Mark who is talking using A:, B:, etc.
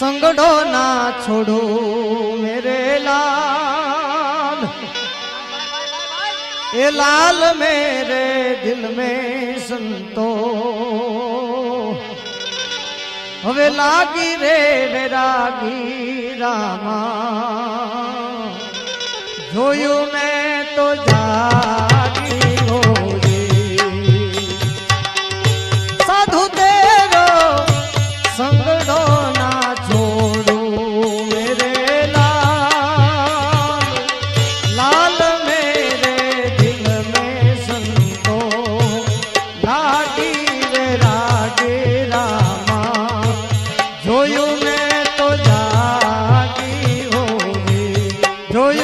A: संगड़ो ना छोड़ो मेरे लाल ये लाल मेरे दिल में संतो હવે લાગી રે વેરાગી રામા જોયું મેં તો જાગી જોયું મેં તો જાગી હોવે. જોયું